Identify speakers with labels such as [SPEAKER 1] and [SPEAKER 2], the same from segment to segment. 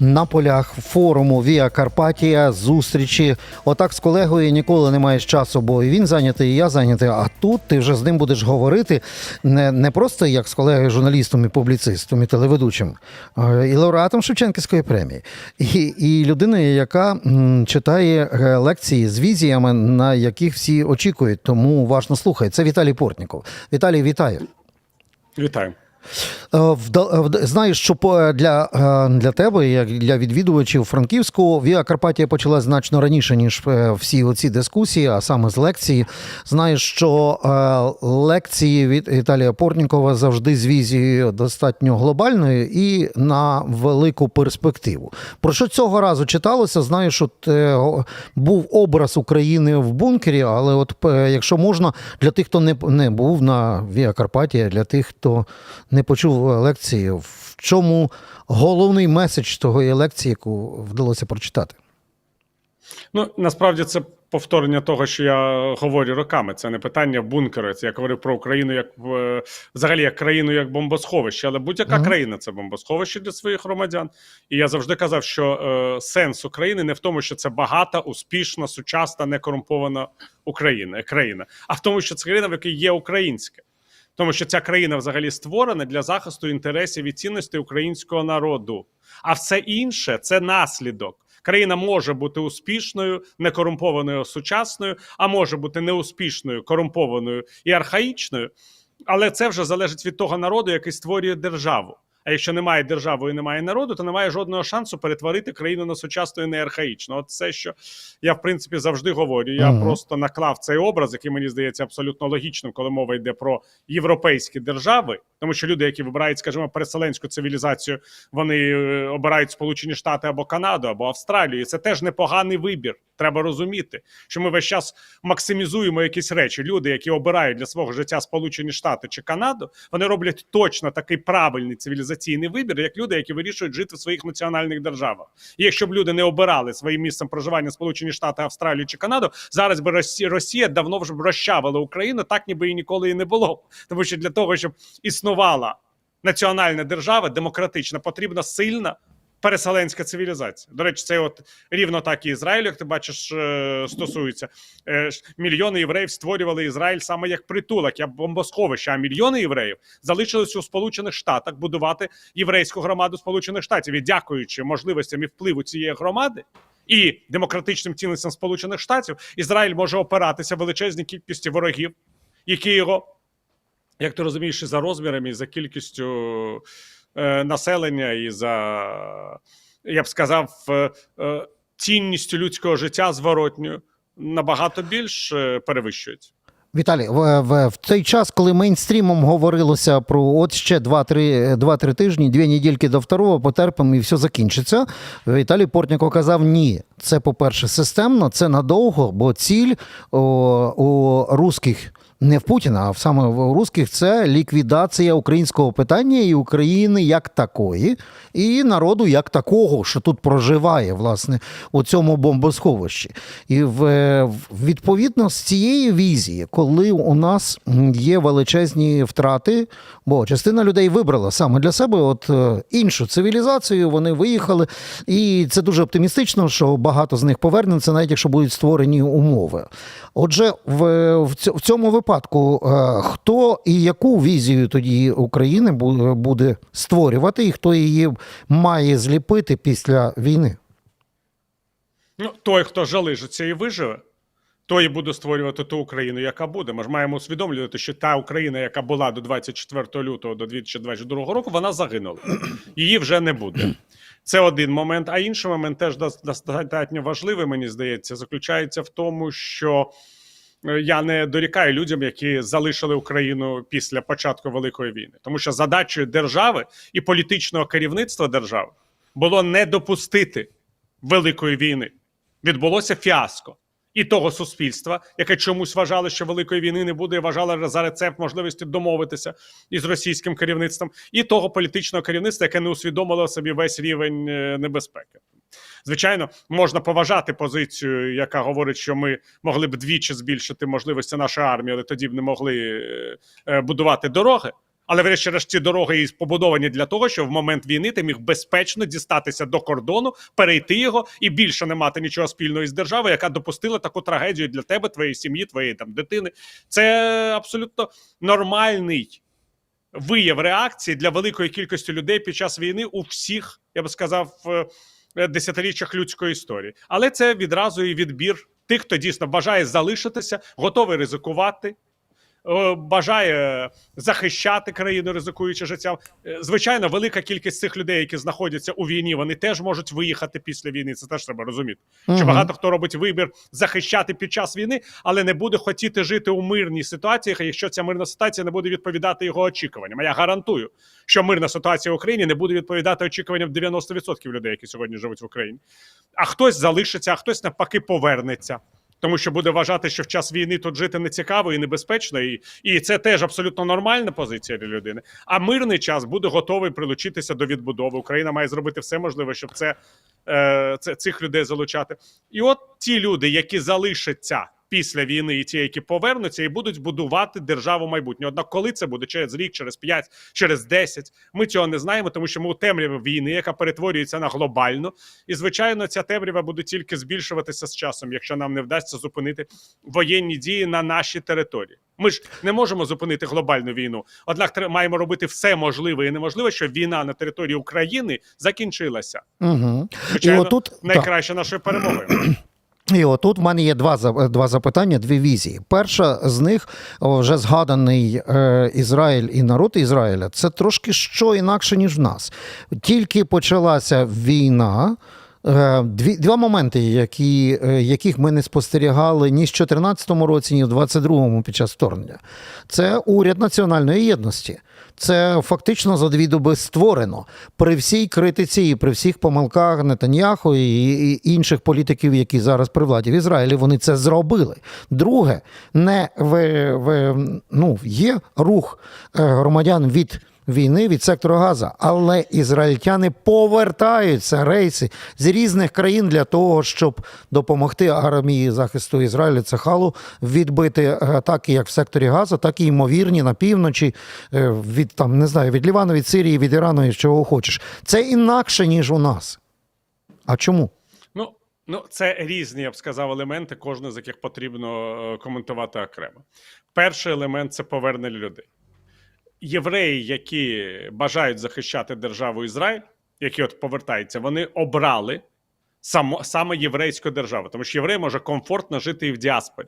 [SPEAKER 1] На полях форуму Віа Карпатія зустрічі. Отак з колегою ніколи не маєш часу, бо і він зайнятий, і я зайнятий. А тут ти вже з ним будеш говорити не, не просто як з колегою журналістом і публіцистом і телеведучим, і лауреатом Шевченківської премії, і, і людиною, яка читає е, лекції з візіями, на яких всі очікують. Тому уважно слухай. Це Віталій Портніков. Віталій, вітаю.
[SPEAKER 2] Вітаю.
[SPEAKER 1] Е, е, Знаєш, що по- для, е, для тебе, як для відвідувачів Франківську, Віа Карпатія почала значно раніше, ніж е, всі оці дискусії, а саме з лекції. Знаєш, що е, лекції від Віталія Портнікова завжди з візією достатньо глобальною і на велику перспективу. Про що цього разу читалося? Знаєш, от е, був образ України в бункері, але от е, якщо можна, для тих, хто не, не був на Віа Карпатія, для тих, хто не почув лекції, в чому головний меседж того лекції, яку вдалося прочитати?
[SPEAKER 2] Ну насправді це повторення того, що я говорю роками. Це не питання бункера. Це я говорив про Україну як е, взагалі як країну як бомбосховище, але будь-яка
[SPEAKER 1] Мгм.
[SPEAKER 2] країна це бомбосховище для своїх громадян. І я завжди казав, що е, сенс України не в тому, що це багата, успішна, сучасна, некорумпована Україна, країна, а в тому, що це країна, в якій є українське. Тому що ця країна взагалі створена для захисту інтересів і цінностей українського народу. А все інше це наслідок. Країна може бути успішною, некорумпованою, сучасною, а може бути неуспішною, корумпованою і архаїчною. Але це вже залежить від того народу, який створює державу. А якщо немає держави і немає народу, то немає жодного шансу перетворити країну на сучасну і не архаїчну. От це, що я в принципі завжди говорю. Я
[SPEAKER 1] Мгм.
[SPEAKER 2] просто наклав цей образ, який мені здається абсолютно логічним, коли мова йде про європейські держави, тому що люди, які вибирають, скажімо, переселенську цивілізацію, вони е, обирають Сполучені Штати або Канаду, або Австралію. І це теж непоганий вибір. Треба розуміти, що ми весь час максимізуємо якісь речі. Люди, які обирають для свого життя Сполучені Штати чи Канаду, вони роблять точно такий правильний цивілізаційний вибір, як люди, які вирішують жити в своїх національних державах. І якщо б люди не обирали своїм місцем проживання Сполучені Штати, Австралію чи Канаду, зараз би Росія давно вже б розчавила Україну, так ніби і ніколи і не було. Тому що для того, щоб існувала національна держава, демократична, потрібна сильна. Переселенська цивілізація. До речі, це от рівно так і Ізраїль, як ти бачиш, е, стосується. Е, Мільйони євреїв створювали Ізраїль саме як притулок, як бомбосховище. А мільйони євреїв залишились у Сполучених Штатах будувати єврейську громаду Сполучених Штатів. І дякуючи можливостям і впливу цієї громади і демократичним цінностям Сполучених Штатів, Ізраїль може опиратися величезній кількості ворогів, які його, як ти розумієш, і за розмірами, і за кількістю населення, і за, я б сказав, е, е, цінністю людського життя зворотньою набагато більш е, перевищують.
[SPEAKER 1] Віталій, в, в, в цей час, коли мейнстрімом говорилося про от ще 2-3 2-3 тижні, дві недільки до второго, потерпимо і все закінчиться. Віталій Портніков казав: ні, це, по-перше, системно, це надовго, бо ціль у русських. Не в Путіна, а саме в русських це ліквідація українського питання і України як такої, і народу як такого, що тут проживає, власне, у цьому бомбосховищі. І в, в- відповідно з цієї візії, коли у нас є величезні втрати, бо частина людей вибрала саме для себе от е, іншу цивілізацію, вони виїхали, і це дуже оптимістично, що багато з них повернеться, навіть якщо будуть створені умови. Отже, в в цьому випадку е, хто і яку візію тоді України буде створювати, і хто її має зліпити після війни?
[SPEAKER 2] Ну, той, хто жалижиться і виживе, той і буде створювати ту Україну, яка буде. Ми ж маємо усвідомлювати, що та Україна, яка була до 24 лютого до 2022 року, вона загинула. Її вже не буде. Це один момент. А інший момент теж достатньо важливий, мені здається, заключається в тому, що я не дорікаю людям, які залишили Україну після початку Великої війни, тому що задачею держави і політичного керівництва держави було не допустити великої війни. Відбулося фіаско і того суспільства, яке чомусь вважало, що великої війни не буде, і вважало за рецепт можливості домовитися із російським керівництвом, і того політичного керівництва, яке не усвідомило собі весь рівень е, небезпеки. Звичайно, можна поважати позицію, яка говорить, що ми могли б двічі збільшити можливості нашої армії, але тоді б не могли е, е, будувати дороги. Але врешті-решт ці дороги і побудовані для того, щоб в момент війни ти міг безпечно дістатися до кордону, перейти його і більше не мати нічого спільного із державою, яка допустила таку трагедію для тебе, твоєї сім'ї, твоєї там дитини. Це абсолютно нормальний вияв реакції для великої кількості людей під час війни у всіх, я би сказав, е, десятиріччях людської історії. Але це відразу і відбір тих, хто дійсно бажає залишитися, готовий ризикувати. Бажає захищати країну, ризикуючи життям. Е, Звичайно, велика кількість цих людей, які знаходяться у війні, вони теж можуть виїхати після війни. Це теж треба розуміти. Що
[SPEAKER 1] Мгм.
[SPEAKER 2] багато хто робить вибір захищати під час війни, але не буде хотіти жити у мирній ситуації, якщо ця мирна ситуація не буде відповідати його очікуванням. А я гарантую, що мирна ситуація в Україні не буде відповідати очікуванням 90% людей, які сьогодні живуть в Україні. А хтось залишиться, а хтось навпаки повернеться. Тому що буде вважати, що в час війни тут жити не цікаво і небезпечно, і, і це теж абсолютно нормальна позиція для людини. А мирний час буде готовий прилучитися до відбудови. Україна має зробити все можливе, щоб це, е, це цих людей залучати. І от ті люди, які залишаться після війни, і ті, які повернуться, і будуть будувати державу майбутнього. Однак, коли це буде через рік, через п'ять, через десять, ми цього не знаємо, тому що ми у темряві війни, яка перетворюється на глобальну. І звичайно, ця темрява буде тільки збільшуватися з часом, якщо нам не вдасться зупинити воєнні дії на нашій території. Ми ж не можемо зупинити глобальну війну. Однак маємо робити все можливе і неможливе, щоб війна на території України закінчилася.
[SPEAKER 1] Угу. І отут,
[SPEAKER 2] найкраще нашою перемогою.
[SPEAKER 1] І отут в мене є два два запитання, дві візії. Перша з них вже згаданий е, Ізраїль і народ Ізраїля. Це трошки що інакше ніж в нас. Тільки почалася війна. е, Дві два моменти, які, е, яких ми не спостерігали ні в 2014 році, ні в 2022 під час вторгнення. Це уряд національної єдності. Це фактично за дві доби створено при всій критиці і при всіх помилках Нетаньяху і, інших політиків, які зараз при владі в Ізраїлі, вони це зробили. Друге, не в, в ну є рух е, громадян від. Війни від сектору Газа, але ізраїльтяни повертаються рейси з різних країн для того, щоб допомогти армії захисту Ізраїля Цехалу відбити атаки як в секторі Газа, так і ймовірні на півночі е, від там не знаю від Лівану, від Сирії, від Ірану і чого хочеш. Це інакше ніж у нас. А чому?
[SPEAKER 2] Ну, ну, це різні, я б сказав, елементи, кожен з яких потрібно е, коментувати окремо. Перший елемент це повернення людей. Євреї, які бажають захищати державу Ізраїль, які от повертаються, вони обрали само, саме єврейську державу, тому що єврей може комфортно жити і в діаспорі.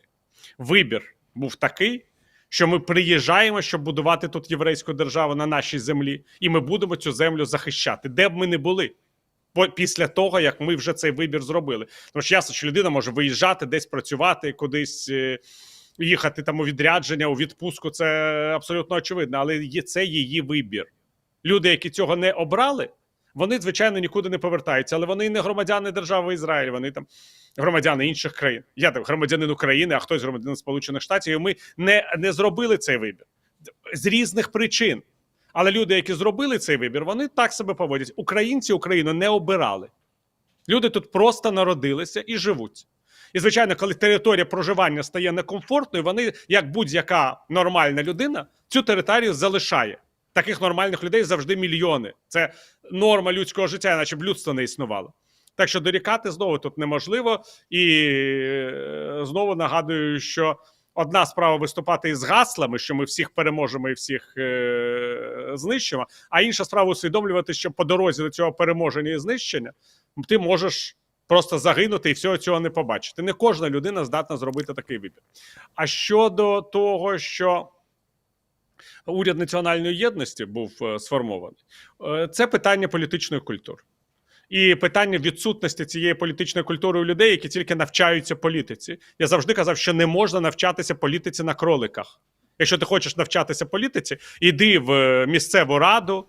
[SPEAKER 2] Вибір був такий, що ми приїжджаємо, щоб будувати тут єврейську державу на нашій землі, і ми будемо цю землю захищати, де б ми не були. Після того, як ми вже цей вибір зробили. Тому що ясно, що людина може виїжджати, десь працювати, кудись е, їхати там у відрядження, у відпустку. Це абсолютно очевидно, але це її вибір. Люди, які цього не обрали, вони звичайно нікуди не повертаються, але вони не громадяни держави Ізраїль, вони там громадяни інших країн. Я там громадянин України, а хтось громадянин Сполучених Штатів. І ми не, не зробили цей вибір з різних причин. Але люди, які зробили цей вибір, вони так себе поводять. Українці Україну не обирали. Люди тут просто народилися і живуть. І, звичайно, коли територія проживання стає некомфортною, вони, як будь-яка нормальна людина, цю територію залишає. Таких нормальних людей завжди мільйони. Це норма людського життя, іначе б людство не існувало. Так що дорікати знову тут неможливо. І е, знову нагадую, що одна справа виступати із гаслами, що ми всіх переможемо і всіх е, знищимо, а інша справа усвідомлювати, що по дорозі до цього переможення і знищення ти можеш просто загинути і всього цього не побачити. Не кожна людина здатна зробити такий вибір. А щодо того, що уряд національної єдності був е, сформований, е, це питання політичної культури. І питання відсутності цієї політичної культури у людей, які тільки навчаються політиці. Я завжди казав, що не можна навчатися політиці на кроликах. Якщо ти хочеш навчатися політиці, іди в е, місцеву раду,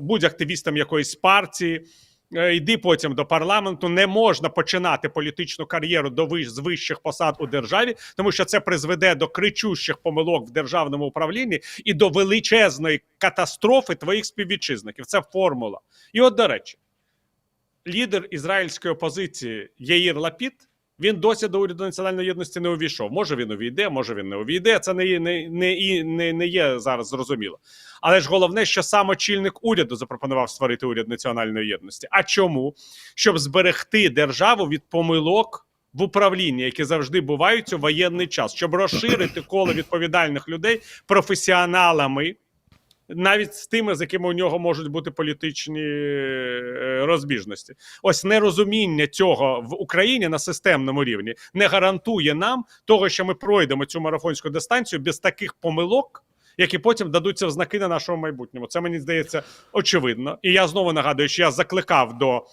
[SPEAKER 2] будь активістом якоїсь партії, йди потім до парламенту. Не можна починати політичну кар'єру до з вищих посад у державі, тому що це призведе до кричущих помилок в державному управлінні і до величезної катастрофи твоїх співвітчизників. Це формула. І от до речі, лідер ізраїльської опозиції Єїр Лапіт Він досі до уряду національної єдності не увійшов. Може він увійде, може він не увійде. Це не, не, не, не, не є зараз зрозуміло. Але ж головне, що сам очільник уряду запропонував створити уряд національної єдності. А чому? Щоб зберегти державу від помилок в управлінні, які завжди бувають у воєнний час, щоб розширити коло відповідальних людей професіоналами. Навіть з тими, з якими у нього можуть бути політичні е, розбіжності, ось нерозуміння цього в Україні на системному рівні не гарантує нам того, що ми пройдемо цю марафонську дистанцію без таких помилок, які потім дадуться в знаки на нашому майбутньому. Це мені здається очевидно. І я знову нагадую, що я закликав до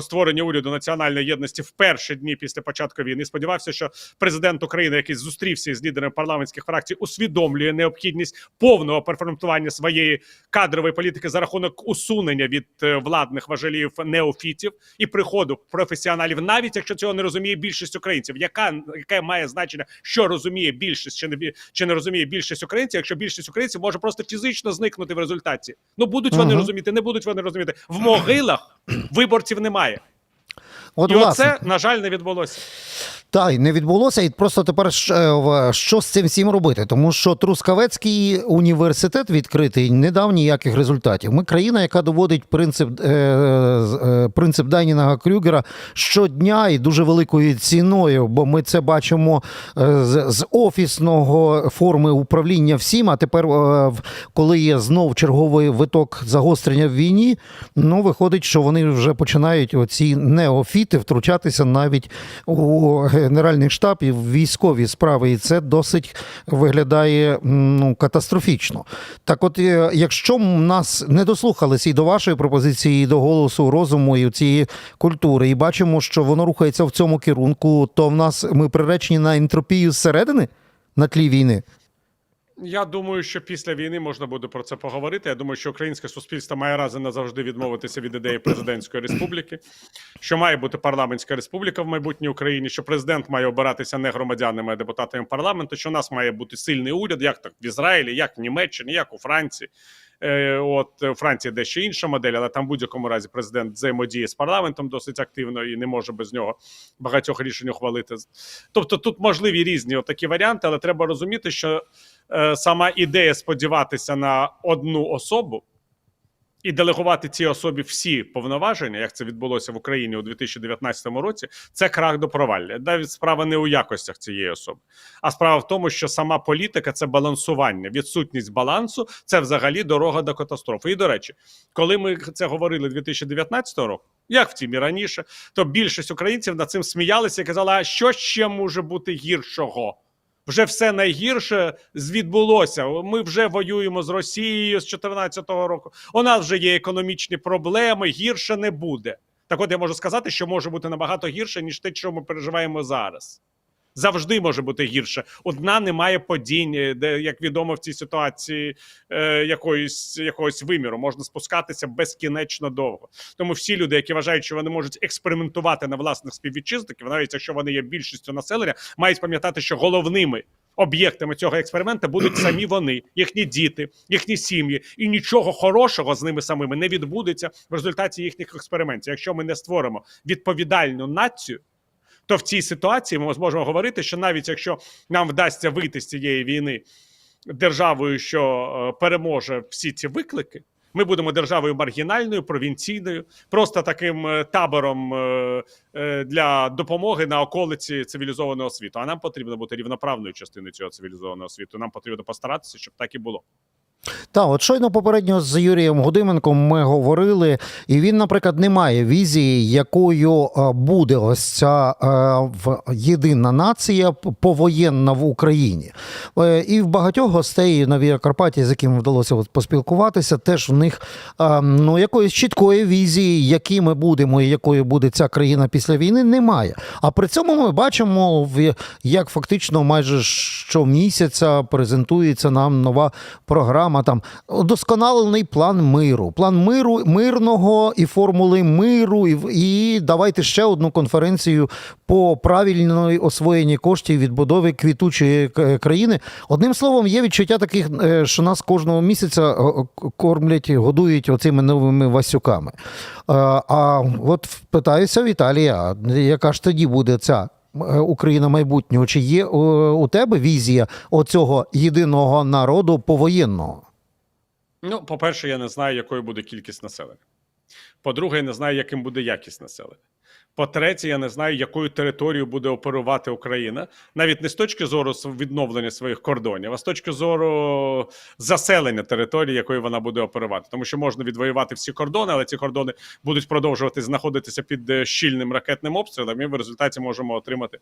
[SPEAKER 2] створення уряду національної єдності в перші дні після початку війни. Сподівався, що президент України, який зустрівся з лідерами парламентських фракцій, усвідомлює необхідність повного перформатування своєї кадрової політики за рахунок усунення від е, владних важелів неофітів і приходу професіоналів, навіть якщо цього не розуміє більшість українців. Яка яке має значення, що розуміє більшість, чи не чи не розуміє більшість українців, якщо більшість українців може просто фізично зникнути в результаті? Ну будуть вони
[SPEAKER 1] Мгм.
[SPEAKER 2] розуміти, не будуть вони розуміти. В могилах виборців немає.
[SPEAKER 1] От,
[SPEAKER 2] І
[SPEAKER 1] власне,
[SPEAKER 2] оце, на жаль, не відбулося.
[SPEAKER 1] Та й не відбулося, і просто тепер е, що з цим всім робити? Тому що Трускавецький університет відкритий не дав ніяких результатів. Ми країна, яка доводить принцип, е, е, принцип Дайніна Крюгера щодня і дуже великою ціною, бо ми це бачимо е, з, з офісного форми управління всім. А тепер, е, коли є знов черговий виток загострення в війні, ну виходить, що вони вже починають оці неофіти втручатися навіть у генеральний штаб і в військові справи, і це досить виглядає ну, катастрофічно. Так, от, е, якщо нас не дослухалися і до вашої пропозиції, і до голосу розуму, і цієї культури, і бачимо, що воно рухається в цьому керунку, то в нас ми приречені на ентропію зсередини на тлі війни.
[SPEAKER 2] Я думаю, що після війни можна буде про це поговорити. Я думаю, що українське суспільство має раз і назавжди відмовитися від ідеї президентської республіки, що має бути парламентська республіка в майбутній Україні, що президент має обиратися не громадянами, а депутатами парламенту, що у нас має бути сильний уряд, як так в Ізраїлі, як в Німеччині, як у Франції. Е, От у Франції дещо інша модель, але там в будь-якому разі президент взаємодіє з парламентом досить активно і не може без нього багатьох рішень ухвалити. Тобто тут можливі різні такі варіанти, але треба розуміти, що сама ідея сподіватися на одну особу і делегувати цій особі всі повноваження, як це відбулося в Україні у 2019 році, це крах до провалля. Навіть справа не у якостях цієї особи, а справа в тому, що сама політика це балансування. Відсутність балансу це взагалі дорога до катастрофи. І до речі, коли ми це говорили 2019 року, як втім і раніше, то більшість українців над цим сміялися і казали, а що ще може бути гіршого? Вже все найгірше відбулося. Ми вже воюємо з Росією з 2014 року. У нас вже є економічні проблеми. Гірше не буде. Так, от я можу сказати, що може бути набагато гірше ніж те, що ми переживаємо зараз. Завжди може бути гірше. Одна немає падінь, е, де як відомо в цій ситуації е, якоїсь якогось виміру можна спускатися безкінечно довго. Тому всі люди, які вважають, що вони можуть експериментувати на власних співвітчизників, навіть якщо вони є більшістю населення, мають пам'ятати, що головними об'єктами цього експерименту будуть самі вони, їхні діти, їхні сім'ї, і нічого хорошого з ними самими не відбудеться в результаті їхніх експериментів. Якщо ми не створимо відповідальну націю. То в цій ситуації ми зможемо говорити, що навіть якщо нам вдасться вийти з цієї війни державою, що е, переможе всі ці виклики, ми будемо державою маргінальною, провінційною, просто таким е, табором е, для допомоги на околиці цивілізованого світу. А нам потрібно бути рівноправною частиною цього цивілізованого світу. Нам потрібно постаратися, щоб так і було.
[SPEAKER 1] Так, от щойно попередньо з Юрієм Гудименком ми говорили, і він, наприклад, не має візії, якою е, буде ось ця е, єдина нація повоєнна в Україні. Е, І в багатьох гостей на Віакарпаті, з якими вдалося поспілкуватися, теж в них ну, якоїсь чіткої візії, які ми будемо і якою буде ця країна після війни, немає. А при цьому ми бачимо, як фактично майже щомісяця презентується нам нова програма. Там удосконалений план миру, план миру мирного і формули миру, і, і давайте ще одну конференцію по правильної освоєнні коштів відбудови квітучої країни. Одним словом, є відчуття таких, е, що нас кожного місяця е, е, кормлять, годують оцими новими васюками. Е, А от питаюся Віталія, яка ж тоді буде ця е, Україна майбутнього? Чи є е, у тебе візія оцього єдиного народу повоєнного?
[SPEAKER 2] Ну, по-перше, я не знаю, якою буде кількість населення. По-друге, я не знаю, яким буде якість населення. По-третє, я не знаю, якою територією буде оперувати Україна, навіть не з точки зору відновлення своїх кордонів, а з точки зору заселення території, якою вона буде оперувати. Тому що можна відвоювати всі кордони, але ці кордони будуть продовжувати знаходитися під е, щільним ракетним обстрілом, і в результаті можемо отримати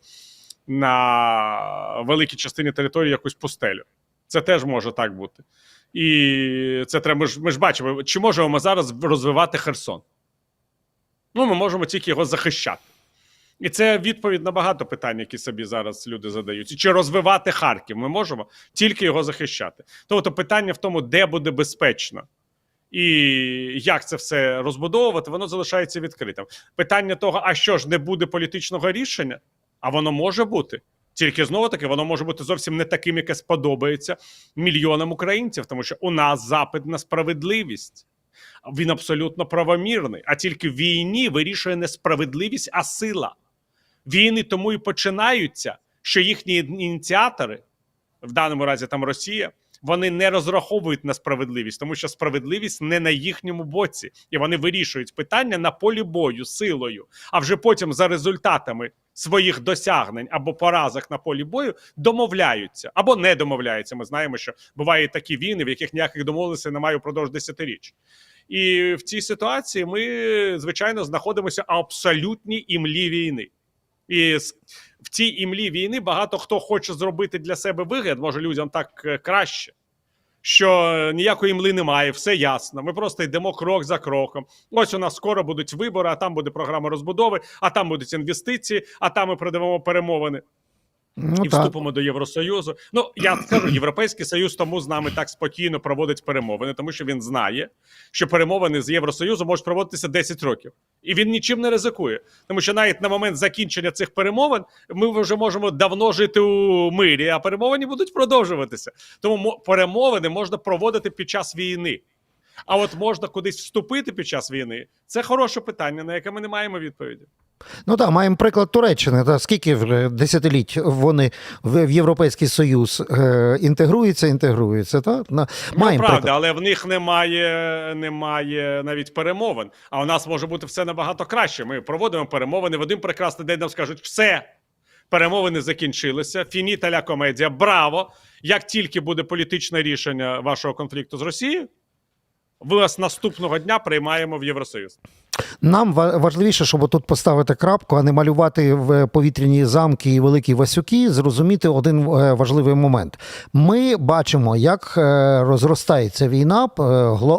[SPEAKER 2] на великій частині території якусь пустелю. Це теж може так бути. І це треба. Ми ж, ми ж бачимо, чи можемо ми зараз розвивати Херсон? Ну, ми можемо тільки його захищати. І це відповідь на багато питань, які собі зараз люди задають. Чи розвивати Харків? Ми можемо тільки його захищати. Тобто питання в тому, де буде безпечно. І як це все розбудовувати, воно залишається відкритим. Питання того, а що ж не буде політичного рішення, а воно може бути. Тільки знову таки, воно може бути зовсім не таким, яке сподобається мільйонам українців, тому що у нас запит на справедливість. Він абсолютно правомірний. А тільки в війні вирішує не справедливість, а сила. Війни тому і починаються, що їхні ініціатори, в даному разі там Росія, вони не розраховують на справедливість, тому що справедливість не на їхньому боці, і вони вирішують питання на полі бою силою. А вже потім за результатами своїх досягнень або поразок на полі бою домовляються або не домовляються. Ми знаємо, що бувають такі війни, в яких ніяких домовленостей немає впродовж десятиріч. І в цій ситуації ми, звичайно, знаходимося абсолютній імлі війни. І в цій імлі війни багато хто хоче зробити для себе вигляд, може людям так е, краще. Що ніякої мли немає, все ясно. Ми просто йдемо крок за кроком. Ось у нас скоро будуть вибори, а там буде програма розбудови, а там будуть інвестиції, а там ми продавимо перемовини
[SPEAKER 1] Ну
[SPEAKER 2] і
[SPEAKER 1] так.
[SPEAKER 2] вступимо до Євросоюзу. Ну я скажу, Європейський Союз тому з нами так спокійно проводить перемовини, тому що він знає, що перемовини з Євросоюзом можуть проводитися 10 років, і він нічим не ризикує. Тому що навіть на момент закінчення цих перемовин ми вже можемо давно жити у мирі, а перемовини будуть продовжуватися. Тому перемовини можна проводити під час війни. А от можна кудись вступити під час війни. Це хороше питання, на яке ми не маємо відповіді.
[SPEAKER 1] Ну так, маємо приклад Туреччини. Та скільки вже десятиліть вони в, Європейський Союз е, інтегруються, інтегруються. Та?
[SPEAKER 2] Ну,
[SPEAKER 1] маємо
[SPEAKER 2] правда,
[SPEAKER 1] приклад.
[SPEAKER 2] але в них немає, немає навіть перемовин. А у нас може бути все набагато краще. Ми проводимо перемовини. В один прекрасний день нам скажуть, все. Перемовини закінчилися. Фініта ля комедія. Браво! Як тільки буде політичне рішення вашого конфлікту з Росією, ви вас наступного дня приймаємо в Євросоюз.
[SPEAKER 1] Нам ва- важливіше, щоб тут поставити крапку, а не малювати в повітряні замки і великі Васюки, зрозуміти один е, важливий момент. Ми бачимо, як е, розростається війна, е,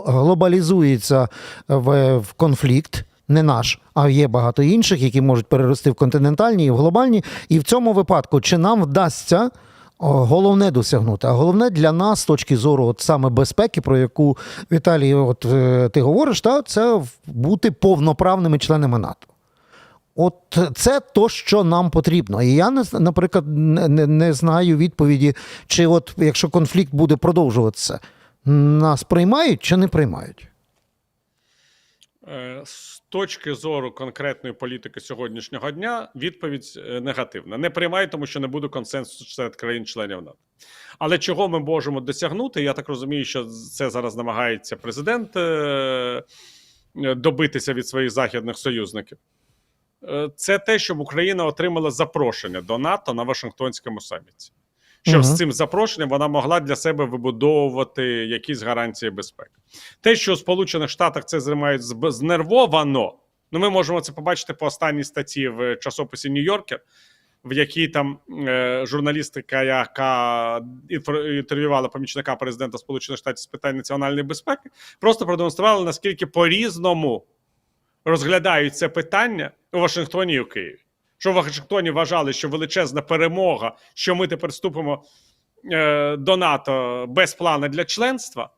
[SPEAKER 1] глобалізується в, конфлікт. Не наш, а є багато інших, які можуть перерости в континентальні і в глобальні. І в цьому випадку, чи нам вдасться головне досягнути? А головне для нас, з точки зору от саме безпеки, про яку Віталій, от е, ти говориш, та це бути повноправними членами НАТО. От це то, що нам потрібно. І я наприклад не, не, знаю відповіді, чи от якщо конфлікт буде продовжуватися, нас приймають чи не приймають.
[SPEAKER 2] Точки зору конкретної політики сьогоднішнього дня відповідь е, негативна. Не приймає, тому що не буде консенсусу серед країн-членів НАТО. Але чого ми можемо досягнути? Я так розумію, що це зараз намагається президент е, е, добитися від своїх західних союзників. Це те, щоб Україна отримала запрошення до НАТО на Вашингтонському саміті. Щоб
[SPEAKER 1] Мгм.
[SPEAKER 2] з цим запрошенням вона могла для себе вибудовувати якісь гарантії безпеки. Те, що у Сполучених Штатах це займають знервовано, ну ми можемо це побачити по останній статті в часописі Нью-Йоркер, в якій там е, журналістика, яка інтерв'ювала помічника президента Сполучених Штатів з питань національної безпеки, просто продемонструвала наскільки по-різному розглядають це питання у Вашингтоні і у Києві. Що в Вашингтоні вважали, що величезна перемога, що ми тепер вступимо е, до НАТО без плану для членства.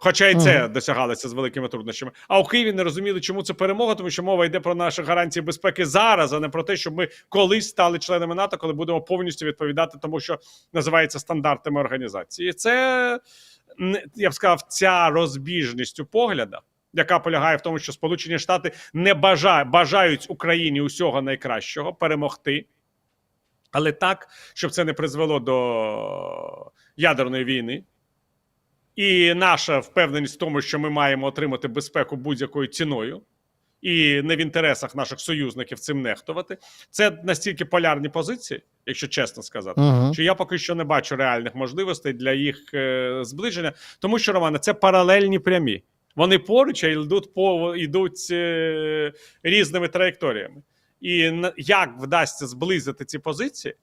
[SPEAKER 2] Хоча і це
[SPEAKER 1] Мгм.
[SPEAKER 2] досягалося з великими труднощами. А у Києві не розуміли, чому це перемога, тому що мова йде про наші гарантії безпеки зараз, а не про те, щоб ми колись стали членами НАТО, коли будемо повністю відповідати тому, що називається стандартами організації. І це я б сказав, ця розбіжність у поглядах, яка полягає в тому, що Сполучені Штати не бажають, бажають Україні усього найкращого перемогти. Але так, щоб це не призвело до ядерної війни. І наша впевненість в тому, що ми маємо отримати безпеку будь-якою ціною, і не в інтересах наших союзників цим нехтувати. Це настільки полярні позиції, якщо чесно сказати,
[SPEAKER 1] Угу.
[SPEAKER 2] що я поки що не бачу реальних можливостей для їх е, зближення, тому що Романе, це паралельні прямі. Вони поруч а йдуть по йдуть е, різними траєкторіями. І як вдасться зблизити ці позиції?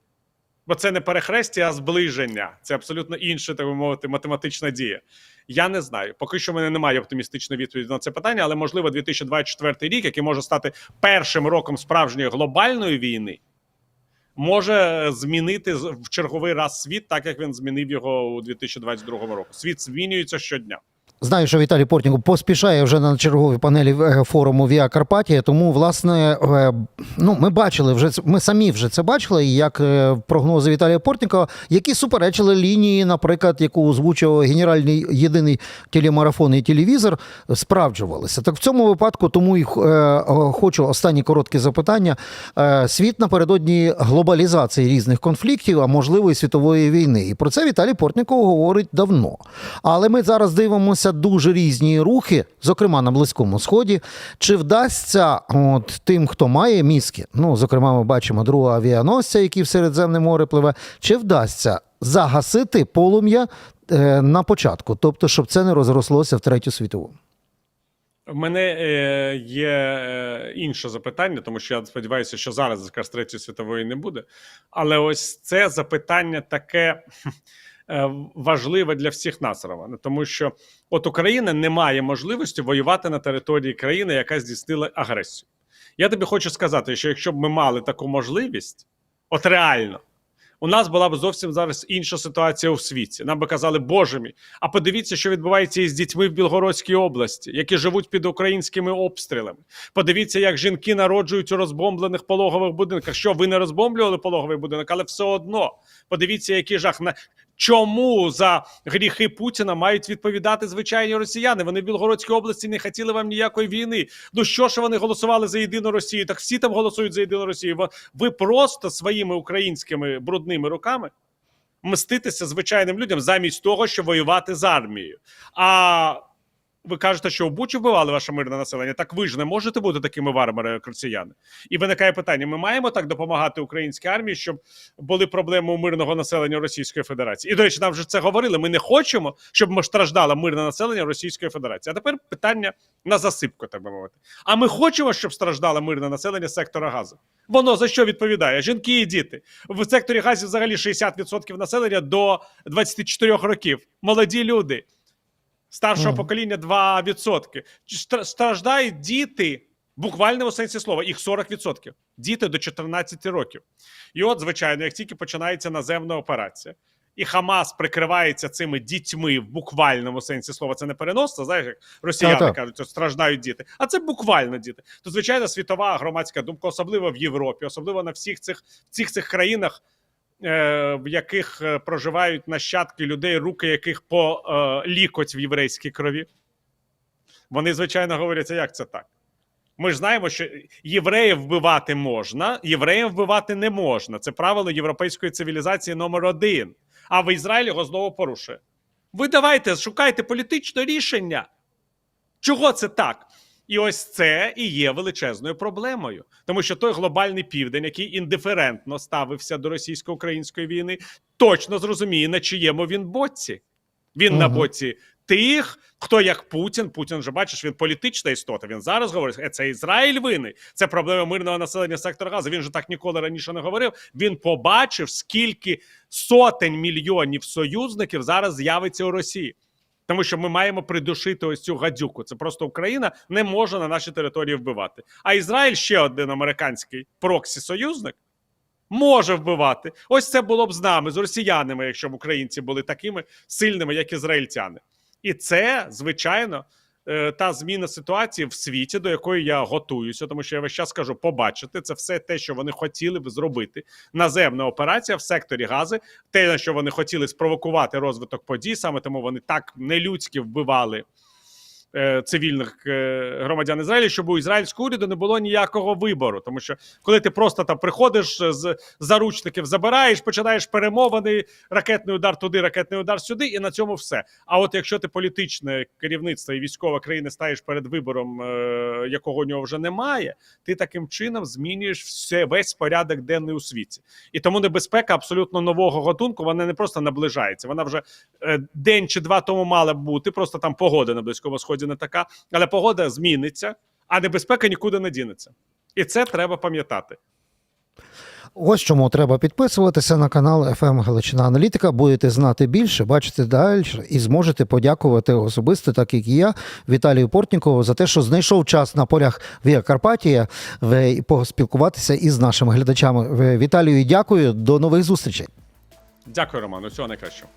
[SPEAKER 2] Бо це не перехрестя, а зближення. Це абсолютно інша, так би мовити, математична дія. Я не знаю. Поки що в мене немає оптимістичної відповіді на це питання, але можливо 2024 рік, який може стати першим роком справжньої глобальної війни, може змінити в черговий раз світ, так як він змінив його у 2022 року. Світ змінюється щодня.
[SPEAKER 1] Знаю, що Віталій Портніков поспішає вже на черговій панелі е, форуму Віа Карпатія. Тому, власне, е, ну ми бачили вже ми самі вже це бачили, як е, прогнози Віталія Портнікова, які суперечили лінії, наприклад, яку озвучував генеральний єдиний телемарафон і телевізор, справджувалися. Так в цьому випадку, тому і хочу останні короткі запитання. Світ напередодні глобалізації різних конфліктів, а можливо і світової війни. І про це Віталій Портніков говорить давно. Але ми зараз дивимося дуже різні рухи, зокрема на Близькому Сході. Чи вдасться от тим, хто має мізки, ну зокрема, ми бачимо другого авіаносця, який в Середземне море пливе, чи вдасться загасити полум'я е, на початку, тобто, щоб це не розрослося в третю світову?
[SPEAKER 2] В мене е, є е, інше запитання, тому що я сподіваюся, що зараз якраз третьої світової не буде. Але ось це запитання таке важливе для всіх нас, Романе, тому що от Україна не має можливості воювати на території країни, яка здійснила агресію. Я тобі хочу сказати, що якщо б ми мали таку можливість, от реально. У нас була б зовсім зараз інша ситуація у світі. Нам би казали, боже мій, а подивіться, що відбувається із дітьми в Білгородській області, які живуть під українськими обстрілами. Подивіться, як жінки народжують у розбомблених пологових будинках. Що ви не розбомблювали пологовий будинок, але все одно подивіться, який жах на чому за гріхи Путіна мають відповідати звичайні росіяни. Вони в Білгородській області не хотіли вам ніякої війни. Ну що ж вони голосували за єдину Росію? Так всі там голосують за єдину Росію. Ви- просто своїми українськими брудними руками мститися звичайним людям замість того, щоб воювати з армією. А ви кажете, що в Бучі вбивали ваше мирне населення. Так ви ж не можете бути такими варварами, як росіяни. І виникає питання: ми маємо так допомагати українській армії, щоб були проблеми у мирного населення Російської Федерації. І до речі, нам вже це говорили. Ми не хочемо, щоб ми страждало мирне населення Російської Федерації. А тепер питання на засипку, так би мовити. А ми хочемо, щоб страждало мирне населення сектора газу. Воно за що відповідає? Жінки і діти в секторі газів взагалі 60% населення до 24 років. Молоді люди старшого
[SPEAKER 1] Мгм.
[SPEAKER 2] покоління 2%. Стра- Страждають діти в буквальному сенсі слова, їх 40%. Діти до 14 років. І от, звичайно, як тільки починається наземна операція, і Хамас прикривається цими дітьми в буквальному сенсі слова, це не переносно, знаєш, як росіяни
[SPEAKER 1] Так-так.
[SPEAKER 2] кажуть, що страждають діти. А це буквально діти. То, звичайно, світова громадська думка, особливо в Європі, особливо на всіх цих, всіх цих країнах, в яких е, проживають нащадки людей, руки яких по е, лікоть в єврейській крові. Вони, звичайно, говорять, як це так? Ми ж знаємо, що євреїв вбивати можна, євреїв вбивати не можна. Це правило європейської цивілізації номер один. А в Ізраїлі його знову порушує. Ви давайте шукайте політичне рішення. Чого це так? І ось це і є величезною проблемою, тому що той глобальний південь, який індиферентно ставився до російсько-української війни, точно зрозуміє, на чиєму він боці. Він на боці тих, хто як Путін. Путін вже бачиш, він політична істота. Він зараз говорить, «Е, це Ізраїль винний, це проблема мирного населення сектора газу. Він же так ніколи раніше не говорив. Він побачив, скільки сотень мільйонів союзників зараз з'явиться у Росії. Тому що ми маємо придушити ось цю гадюку. Це просто Україна не може на нашій території вбивати. А Ізраїль ще один американський проксі-союзник. Може вбивати. Ось це було б з нами, з росіянами, якщо б українці були такими сильними, як ізраїльтяни. І це, звичайно, та зміна ситуації в світі, до якої я готуюся, тому що я весь час кажу, побачити це все те, що вони хотіли б зробити. Наземна операція в секторі гази, те, на що вони хотіли спровокувати розвиток подій, саме тому вони так нелюдськи вбивали е, цивільних е, громадян Ізраїлю, щоб у ізраїльського уряду не було ніякого вибору. Тому що коли ти просто там приходиш е, з заручників, забираєш, починаєш перемовини, ракетний удар туди, ракетний удар сюди, і на цьому все. А от якщо ти політичне керівництво і військова країна стаєш перед вибором, е, якого у нього вже немає, ти таким чином змінюєш все весь порядок денний у світі. І тому небезпека абсолютно нового готунку вона не просто наближається. Вона вже е, день чи два тому мала б бути. Просто там погода на близькому сході не така, але погода зміниться, а небезпека нікуди не дінеться. І це треба пам'ятати.
[SPEAKER 1] Ось чому треба підписуватися на канал FM Галичина Аналітика. Будете знати більше, бачити далі і зможете подякувати особисто, так як і я, Віталію Портнікову, за те, що знайшов час на полях Віа Карпатія і поспілкуватися із нашими глядачами. Віталію, дякую. До нових зустрічей.
[SPEAKER 2] Дякую, Роман. Усього найкращого.